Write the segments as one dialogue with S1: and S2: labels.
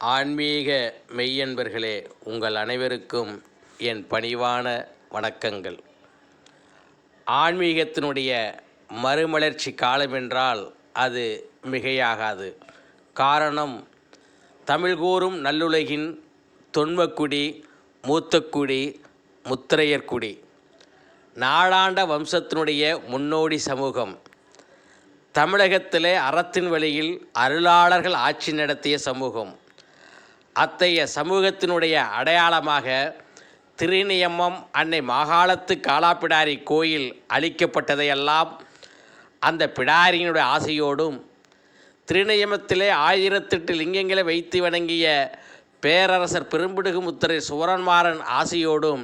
S1: ஆன்மீக மெய்யன்பர்களே உங்கள் அனைவருக்கும் என் பணிவான வணக்கங்கள். ஆன்மீகத்தினுடைய மறுமலர்ச்சி காலம் என்றால் அது மிகையாகாது. காரணம் தமிழ் கூறும் நல்லுலகின் தொன்மக்குடி மூத்தக்குடி முத்திரையர்குடி நாளாண்ட வம்சத்தினுடைய முன்னோடி சமூகம். தமிழகத்திலே அறத்தின் வழியில் அருளாளர்கள் ஆட்சி நடத்திய சமூகம். அத்தகைய சமூகத்தினுடைய அடையாளமாக திருநியமம் அன்னை மாகாளத்து காலாப்பிடாரி கோயில் அளிக்கப்பட்டதையெல்லாம் அந்த பிடாரியினுடைய ஆசையோடும் திருநியமத்திலே ஆயிரத்தெட்டு லிங்கங்களை வைத்து வணங்கிய பேரரசர் பெரும்பிடுகு முத்திரை சுவரன்மாறன் ஆசையோடும்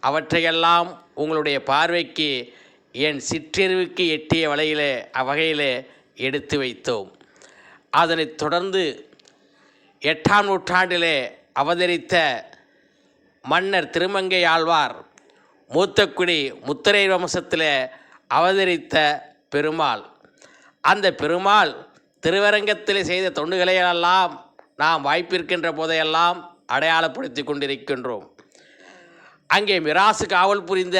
S1: அவற்றையெல்லாம் உங்களுடைய பார்வைக்கு என் சிற்றறிவுக்கு எட்டிய வலையிலே அவ்வகையிலே எடுத்து வைத்தோம். அதனைத் தொடர்ந்து எட்டாம் நூற்றாண்டிலே அவதரித்த மன்னர் திருமங்கை ஆழ்வார் மூத்தக்குடி முத்திரை வம்சத்தில் அவதரித்த பெருமாள். அந்த பெருமாள் திருவரங்கத்தில் செய்த தொண்டுகளையெல்லாம் நாம் வாய்ப்பிருக்கின்ற போதையெல்லாம் அடையாளப்படுத்தி கொண்டிருக்கின்றோம். அங்கே மிராசு காவல் புரிந்த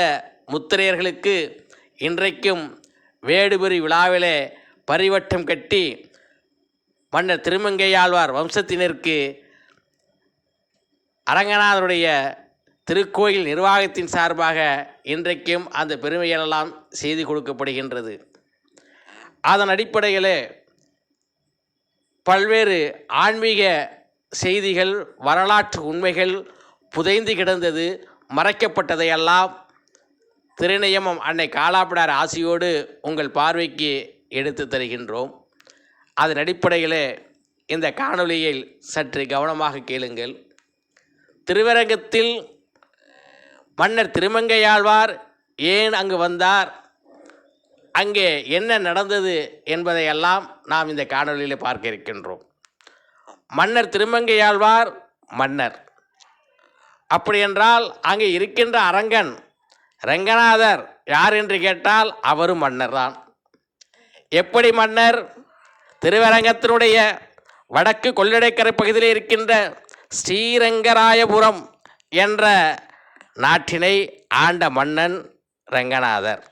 S1: முத்திரையர்களுக்கு இன்றைக்கும் வேடுபுரி விழாவிலே பரிவட்டம் கட்டி மன்னர் திருமங்கையாழ்வார் வம்சத்தினருக்கு அரங்கநாதருடைய திருக்கோயில் நிர்வாகத்தின் சார்பாக இன்றைக்கும் அந்த பெருமைகளெல்லாம் செய்து கொடுக்கப்படுகின்றது. அதன் அடிப்படையில் பல்வேறு ஆன்மீக செய்திகள் வரலாற்று உண்மைகள் புதைந்து கிடந்தது மறைக்கப்பட்டதையெல்லாம் திருநியமம் அன்னை காலாப்பிடார் ஆசியோடு உங்கள் பார்வைக்கு எடுத்து தருகின்றோம். அதன் அடிப்படையில் இந்த காணொளியில் சற்று கவனமாக கேளுங்கள். திருவரங்கத்தில் மன்னர் திருமங்கையாழ்வார் ஏன் அங்கு வந்தார்? அங்கே என்ன நடந்தது என்பதையெல்லாம் நாம் இந்த காணொளியில் பார்க்க இருக்கின்றோம். மன்னர் திருமங்கையாழ்வார் மன்னர். அப்படியென்றால் அங்கே இருக்கின்ற அரங்கன் ரங்கநாதர் யார் என்று கேட்டால் அவரும் மன்னர் தான் எப்படி மன்னர்? திருவரங்கத்தினுடைய வடக்கு கொள்ளிடக்கரை பகுதியில் இருக்கின்ற ஸ்ரீரங்கராயபுரம் என்ற நாட்டினை ஆண்ட மன்னன் ரங்கநாதர்.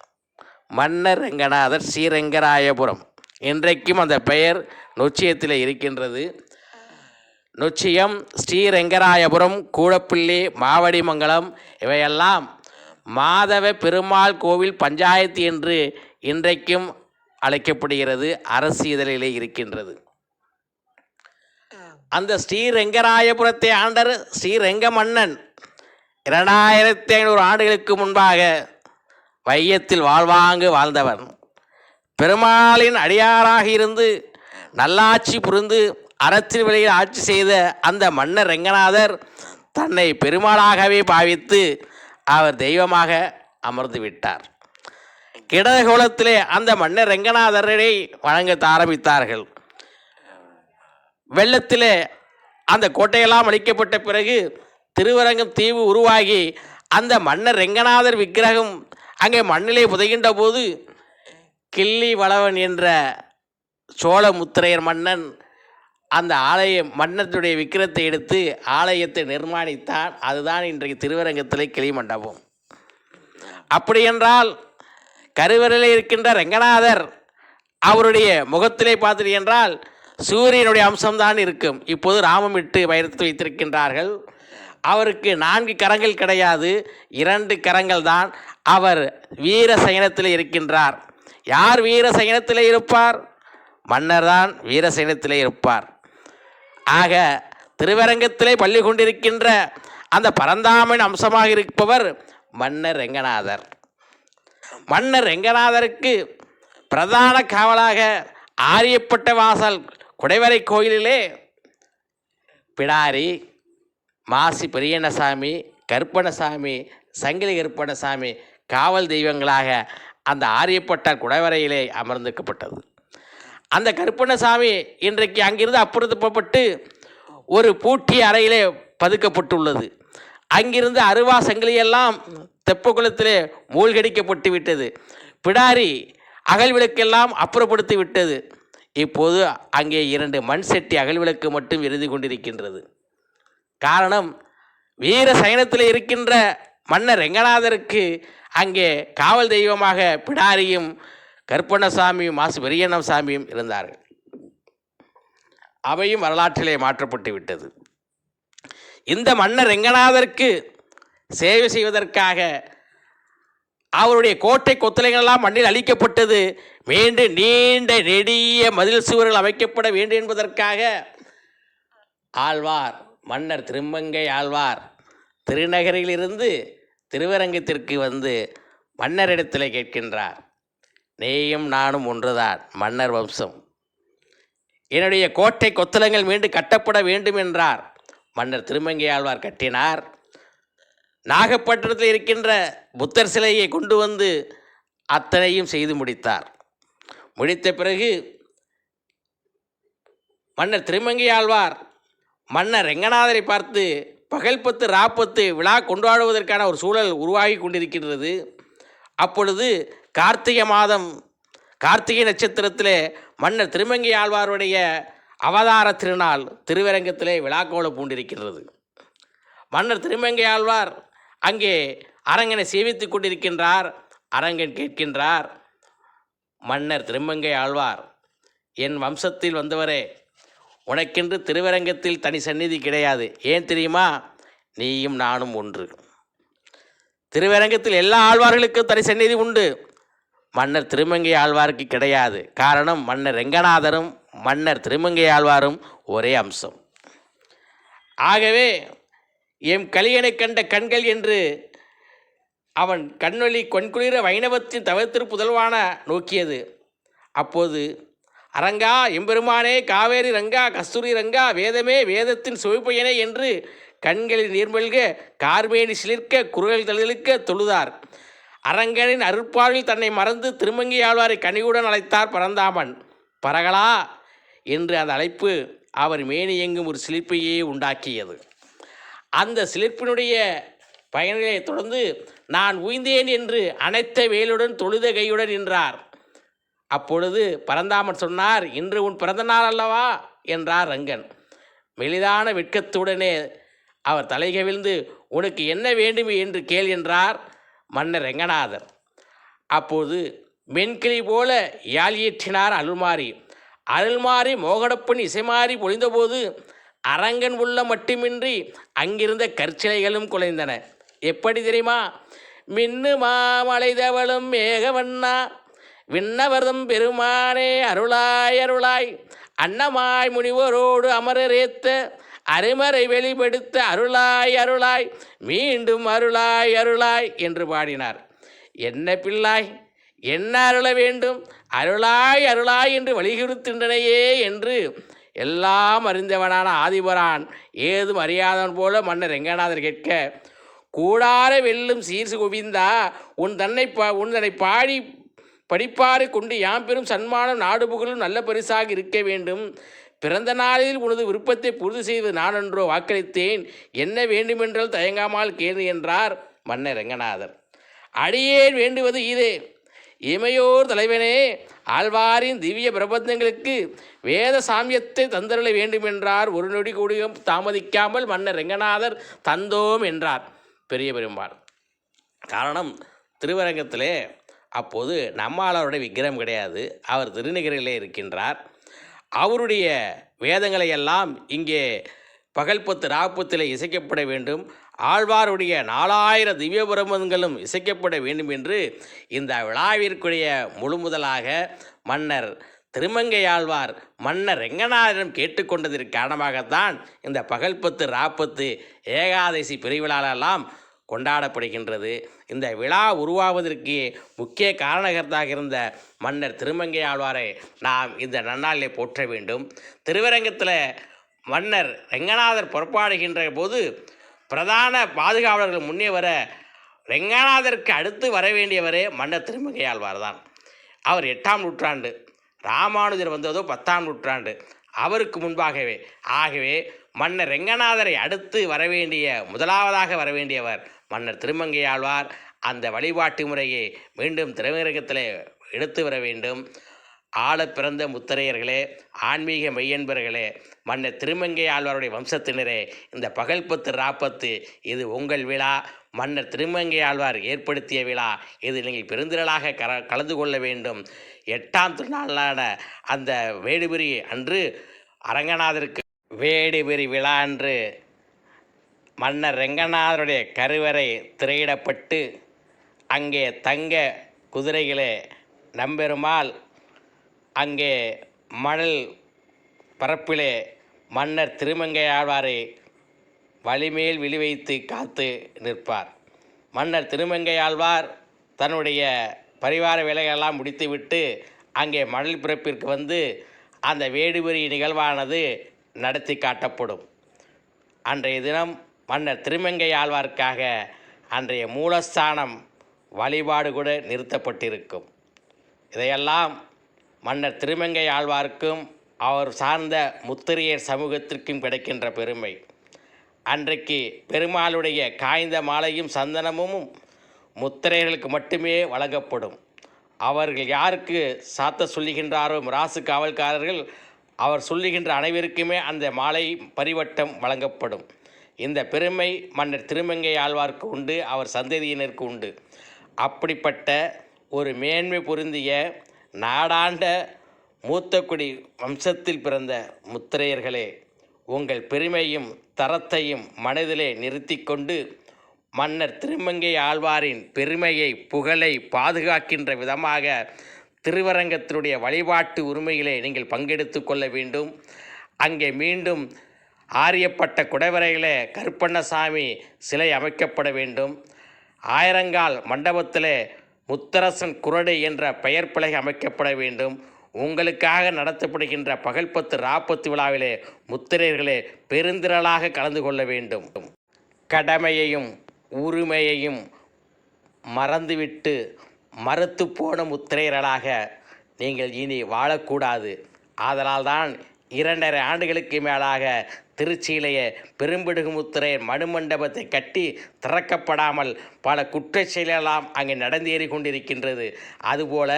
S1: மன்னர் ரங்கநாதர் ஸ்ரீரங்கராயபுரம். இன்றைக்கும் அந்த பெயர் நொச்சியத்தில் இருக்கின்றது. நொச்சியம் ஸ்ரீரங்கராயபுரம் கூடப்பிள்ளி மாவடிமங்கலம் இவையெல்லாம் மாதவ பெருமாள் கோவில் பஞ்சாயத்து என்று இன்றைக்கும் அழைக்கப்படுகிறது அரசு இதழிலே இருக்கின்றது. அந்த ஸ்ரீரங்கராயபுரத்தை ஆண்டர் ஸ்ரீரங்க மன்னன் இரண்டாயிரத்தி ஐநூறு ஆண்டுகளுக்கு முன்பாக வையத்தில் வாழ்வாங்கு வாழ்ந்தவன் பெருமாளின் அடியாராக இருந்து நல்லாட்சி புரிந்து அறத்தின் வழியில் ஆட்சி செய்த அந்த மன்னர் ரெங்கநாதர் தன்னை பெருமாளாகவே பாவித்து அவர் தெய்வமாக அமர்ந்து விட்டார். கிடகோலத்திலே அந்த மன்னர் ரங்கநாதரனை வழங்க ஆரம்பித்தார்கள். வெள்ளத்திலே அந்த கோட்டையெல்லாம் அழிக்கப்பட்ட பிறகு திருவரங்கம் தீவு உருவாகி அந்த மன்னர் ரெங்கநாதர் விக்கிரகம் அங்கே மண்ணிலே புதைகின்ற போது கிள்ளி வளவன் என்ற சோழ முத்திரையர் மன்னன் அந்த ஆலயம் மன்னத்துடைய விக்கிரத்தை எடுத்து ஆலயத்தை நிர்மாணித்தான். அதுதான் இன்றைக்கு திருவரங்கத்திலே கிளி மண்டபம். அப்படியென்றால் கருவறையில் இருக்கின்ற ரங்கநாதர் அவருடைய முகத்திலே பார்த்தீர்கள் என்றால் சூரியனுடைய அம்சம்தான் இருக்கும். இப்போது ராமம் இட்டு வைத்து வைத்திருக்கின்றார்கள். அவருக்கு நான்கு கரங்கள் கிடையாது. இரண்டு கரங்கள் தான் அவர் வீர சயனத்தில் இருக்கின்றார். யார் வீர சயனத்தில் இருப்பார்? மன்னர் தான் வீர சயனத்தில் இருப்பார். ஆக திருவரங்கத்திலே பள்ளி கொண்டிருக்கின்ற அந்த பரந்தாமன் அம்சமாக இருப்பவர் மன்னர் ரெங்கநாதர். மன்னர் ரெங்கநாதருக்கு பிரதான காவலாக ஆரியப்பட்ட வாசல் குடைவரை கோயிலிலே பிடாரி மாசி பெரியண்ணசாமி கருப்பணசாமி சங்கிலி கருப்பணசாமி காவல் தெய்வங்களாக அந்த ஆரியப்பட்ட குடைவரையிலே அமர்ந்திருக்கப்பட்டது. அந்த கருப்பணசாமி இன்றைக்கு அங்கிருந்து அப்புறத்துப்பட்டு ஒரு பூட்டிய அறையிலே பதுக்கப்பட்டுள்ளது. அங்கிருந்து அருவா சங்கிலியெல்லாம் தெப்பக்குளத்திலே மூழ்கடிக்கப்பட்டு விட்டது பிடாரி அகல் விளக்கெல்லாம் அப்புறப்படுத்தி விட்டது இப்போது அங்கே இரண்டு மண் செட்டி அகல்விளக்கு மட்டும் எரிந்து கொண்டிருக்கின்றது. காரணம் வீர சயனத்தில் இருக்கின்ற மன்னர் ரெங்கநாதருக்கு அங்கே காவல் தெய்வமாக பிடாரியும் கற்பணசாமியும் மாசு பெரியண்ணம் சாமியும் இருந்தார்கள். அவையும் வரலாற்றிலே மாற்றப்பட்டு விட்டது இந்த மன்னர் ரெங்கநாதருக்கு சேவை செய்வதற்காக அவருடைய கோட்டை கொத்தலைகளெல்லாம் மண்ணில் அழிக்கப்பட்டது மீண்டும் நீண்ட நெடிய மதில் சுவர்கள் அமைக்கப்பட வேண்டும் என்பதற்காக ஆழ்வார் மன்னர் திருமங்கை ஆழ்வார் திருநகரிலிருந்து திருவரங்கத்திற்கு வந்து மன்னரிடத்தில் கேட்கின்றார். நீயும் நானும் ஒன்றுதான் மன்னர் வம்சம். என்னுடைய கோட்டை கொத்தலங்கள் மீண்டும் கட்டப்பட வேண்டும் என்றார். மன்னர் திருமங்கையாழ்வார் கட்டினார். நாகப்பட்டினத்தில் இருக்கின்ற புத்தர் சிலையை கொண்டு வந்து அத்தனையும் செய்து முடித்தார். முடித்த பிறகு மன்னர் திருமங்கையாழ்வார் மன்னர் ரெங்கநாதரை பார்த்து பகல் பத்து ராப்பத்து விழா கொண்டாடுவதற்கான ஒரு சூழல் உருவாகி கொண்டிருக்கின்றது. அப்பொழுது கார்த்திகை மாதம் கார்த்திகை நட்சத்திரத்தில் மன்னர் திருமங்கை ஆழ்வாருடைய அவதார திருநாள் திருவரங்கத்திலே விழாக்கோல பூண்டிருக்கின்றது. மன்னர் திருமங்கை ஆழ்வார் அங்கே அரங்கனை சேவித்துக் கொண்டிருக்கின்றார் அரங்கன் கேட்கின்றார் மன்னர் திருமங்கை ஆழ்வார் என் வம்சத்தில் வந்தவரே உனக்கென்று திருவரங்கத்தில் தனி சந்நிதி கிடையாது. ஏன் தெரியுமா? நீயும் நானும் ஒன்று. திருவரங்கத்தில் எல்லா ஆழ்வார்களுக்கும் தனி சந்நிதி உண்டு. மன்னர் திருமங்கை ஆழ்வாருக்கு கிடையாது. காரணம் மன்னர் ரெங்கநாதரும் மன்னர் திருமங்கை ஆழ்வாரும் ஒரே அம்சம். ஆகவே எம் கலியனை கண்ட கண்கள் என்று அவன் கண்ணொளி கொன்குளிர வைணவத்தின் தவிர்த்திரு புதல்வான நோக்கியது. அப்போது அரங்கா எம்பெருமானே காவேரி ரங்கா கஸ்தூரி ரங்கா வேதமே வேதத்தின் சுவைப்பையனே என்று கண்களில் நீர்மல்க கார்மேனி சிலிர்க்க குரல் தழுதலுக்க தொழுதார். அரங்கனின் அருட்பாவில் தன்னை மறந்து திருமங்கி ஆழ்வாரை கனிவுடன் அழைத்தார் பரந்தாமன். பரகலா என்று அந்த அழைப்பு அவர் மேனி எங்கும் ஒரு சிலிர்ப்பையே உண்டாக்கியது. அந்த சிலிர்ப்பினுடைய பயனிலே தொடர்ந்து நான் உய்ந்தேன் என்று அனைத்த வேலுடன் தொழுத கையுடன் நின்றார். அப்பொழுது பரந்தாமன் சொன்னார் இன்று உன் பிறந்த நாள் அல்லவா? என்றார் ரங்கன். மெலிதான வெட்கத்துடனே அவர் தலைகவிழ்ந்து உனக்கு என்ன வேண்டும்? என்று கேள் என்றார் மன்னர் ரெங்கநாதர். அப்போது மென்கிளி போல யாழ் அருள் மாறி அருள்மாரி இசை இசைமாறி பொழிந்தபோது அரங்கன் உள்ள மட்டுமின்றி அங்கிருந்த கற்சிலைகளும் குலைந்தன. எப்படி தெரியுமா? மின்னு மாமலைதவளும் மேகவண்ணா விண்ணவர்தம் பெருமானே அருளாய் அருளாய். அன்னமாய் முனிவரோடு அமரரேத்த அருமறை வெளிப்படுத்த அருளாய் அருளாய். மீண்டும் அருளாய் அருளாய் என்று பாடினார். என்ன பிள்ளாய்? என்ன அருள வேண்டும்? அருளாய் அருளாய் என்று வலியுறுத்தின்றனையே என்று எல்லாம் அறிந்தவனான ஆதிபரான் ஏதும் அறியாதவன் போல மன்னர் ரெங்கநாதர் கேட்க கூடார வெல்லும் சீர்சு கோவிந்தா உன் தன்னை பா உன் தன்னை பாடி படிப்பாறு கொண்டு யாம் பெரும் சன்மானம் நாடு புகழும் நல்ல பரிசாக இருக்க வேண்டும். பிறந்த நாளில் உனது விருப்பத்தை பூர்த்தி செய்து என்றோ வாக்களித்தேன். என்ன வேண்டுமென்றால் தயங்காமல் கேளு என்றார் மன்னர் ரெங்கநாதர். அடியேன் வேண்டுவது இதே. இமையோர் தலைவனே ஆழ்வாரின் திவ்ய பிரபந்தங்களுக்கு வேத சாமியத்தை தந்தருள வேண்டுமென்றார். ஒரு நொடி கூடியும் தாமதிக்காமல் மன்னர் ரெங்கநாதர் தந்தோம் என்றார். பெரிய பெரும்பால் காரணம் திருவரங்கத்திலே அப்போது நம்மாளருடைய விக்கிரம் கிடையாது. அவர் திருநகரிலே இருக்கின்றார். அவருடைய வேதங்களை எல்லாம் இங்கே பகல்பத்து ராப்பத்தில் இசைக்கப்பட வேண்டும். ஆழ்வாருடைய நாலாயிரம் திவ்ய பிரபந்தங்களும் இசைக்கப்பட வேண்டும் என்று இந்த விழாவிற்குரிய முழு முதலாக மன்னர் திருமங்கை ஆழ்வார் மன்னர் ரெங்கநாதனிடம் கேட்டுக்கொண்டதற்கு காரணமாகத்தான் இந்த பகல் பத்து ராப்பத்து ஏகாதசி பிரிவிழாலெல்லாம் கொண்டாடப்படுகின்றது. இந்த விழா உருவாவதற்கு முக்கிய காரணகர்த்தாக இருந்த மன்னர் திருமங்கை ஆழ்வாரை நாம் இந்த நன்னாளிலே போற்ற வேண்டும். திருவரங்கத்தில் மன்னர் ரெங்கநாதர் புறப்பாடுகின்ற போது பிரதான பாதுகாவலர்கள் முன்னே வர ரெங்கநாதருக்கு அடுத்து வர வேண்டியவரே மன்னர் திருமங்கை தான். அவர் எட்டாம் நூற்றாண்டு ராமானுஜர் வந்ததோ பத்தாம் நூற்றாண்டு அவருக்கு முன்பாகவே ஆகவே மன்னர் ரெங்கநாதரை அடுத்து வரவேண்டிய முதலாவதாக வரவேண்டியவர் மன்னர் திருமங்கை ஆழ்வார் அந்த வழிபாட்டு முறையை மீண்டும் திருவரங்கத்தில் எடுத்து வர வேண்டும். ஆழ பிறந்த முத்தரையர்களே ஆன்மீக மெய்யன்பர்களே மன்னர் திருமங்கை ஆழ்வாருடைய வம்சத்தினரே இந்த பகல்பத்து ராப்பத்து இது உங்கள் விழா. மன்னர் திருமங்கை ஆழ்வார் ஏற்படுத்திய விழா. இதில் நீங்கள் பெருந்திரளாக கர கலந்து கொள்ள வேண்டும். எட்டாம் திருநாளான அந்த வேடுபெறி அன்று அரங்கநாதருக்கு வேடுபெறி விழா அன்று மன்னர் ரெங்கநாதருடைய கருவறை திரையிடப்பட்டு அங்கே தங்க குதிரைகளே நம்பெருமாள் அங்கே மணல் பரப்பிலே மன்னர் திருமங்கை ஆழ்வாரை வலிமேல் விழி வைத்து காத்து நிற்பார். மன்னர் திருமங்கை ஆழ்வார் தன்னுடைய பரிவார வேலைகளெல்லாம் முடித்துவிட்டு அங்கே மணல் பிறப்பிற்கு வந்து அந்த வேடுபெறி நிகழ்வானது நடத்தி காட்டப்படும். அன்றைய தினம் மன்னர் திருமங்கை ஆழ்வார்க்காக அன்றைய மூலஸ்தானம் வழிபாடு கூட நிறுத்தப்பட்டிருக்கும். இதையெல்லாம் மன்னர் திருமங்கை ஆழ்வார்க்கும் அவர் சார்ந்த முத்திரையர் சமூகத்திற்கும் கிடைக்கின்ற பெருமை. அன்றைக்கு பெருமாளுடைய காய்ந்த மாலையும் சந்தனமும் முத்திரையர்களுக்கு மட்டுமே வழங்கப்படும். அவர்கள் யாருக்கு சாத்த சொல்லுகின்றாரோ ராசு காவல்காரர்கள் அவர் சொல்லுகின்ற அனைவருக்குமே அந்த மாலை பரிவட்டம் வழங்கப்படும். இந்த பெருமை மன்னர் திருமங்கை ஆழ்வார்க்கு உண்டு அவர் சந்ததியினருக்கு உண்டு. அப்படிப்பட்ட ஒரு மேன்மை பொருந்திய நாடாண்ட மூத்தக்குடி வம்சத்தில் பிறந்த முத்திரையர்களே உங்கள் பெருமையும் தரத்தையும் மனதிலே நிறுத்தி கொண்டு மன்னர் திருமங்கை ஆழ்வாரின் பெருமையை புகழை பாதுகாக்கின்ற விதமாக திருவரங்கத்தினுடைய வழிபாட்டு உரிமையிலே நீங்கள் பங்கெடுத்து கொள்ள வேண்டும். அங்கே மீண்டும் ஆரியப்பட்ட குடைவரையிலே கருப்பண்ணசாமி சிலை அமைக்கப்பட வேண்டும். ஆயிரங்கால் மண்டபத்திலே முத்தரசன் குரடு என்ற பெயர் பலகை அமைக்கப்பட வேண்டும். உங்களுக்காக நடத்தப்படுகின்ற பகல்பத்து ராப்பத்து விழாவிலே முத்திரையர்களே பெருந்திரளாக கலந்து கொள்ள வேண்டும். கடமையையும் உரிமையையும் மறந்துவிட்டு மறுத்து போன முத்திரையர்களாக நீங்கள் இனி வாழக்கூடாது. ஆதலால்தான் இரண்டரை ஆண்டுகளுக்கு மேலாக திருச்சியிலேயே பெரும்பிடுகுமுத்திரை மணிமண்டபத்தை கட்டி திறக்கப்படாமல் பல குற்றச் செயலெல்லாம் அங்கே நடந்தேறி கொண்டிருக்கின்றது அதுபோல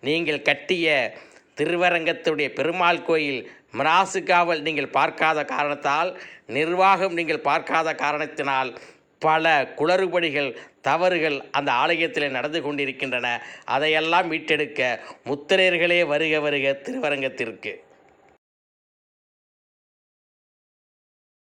S1: நீங்கள் கட்டிய திருவரங்கத்துடைய பெருமாள் கோயில் மிராசு காவல் நீங்கள் பார்க்காத காரணத்தால் நிர்வாகம் நீங்கள் பார்க்காத காரணத்தினால் பல குளறுபடிகள் தவறுகள் அந்த ஆலயத்தில் நடந்து கொண்டிருக்கின்றன. அதையெல்லாம் மீட்டெடுக்க முத்திரையர்களே வருக வருக திருவரங்கத்திற்கு.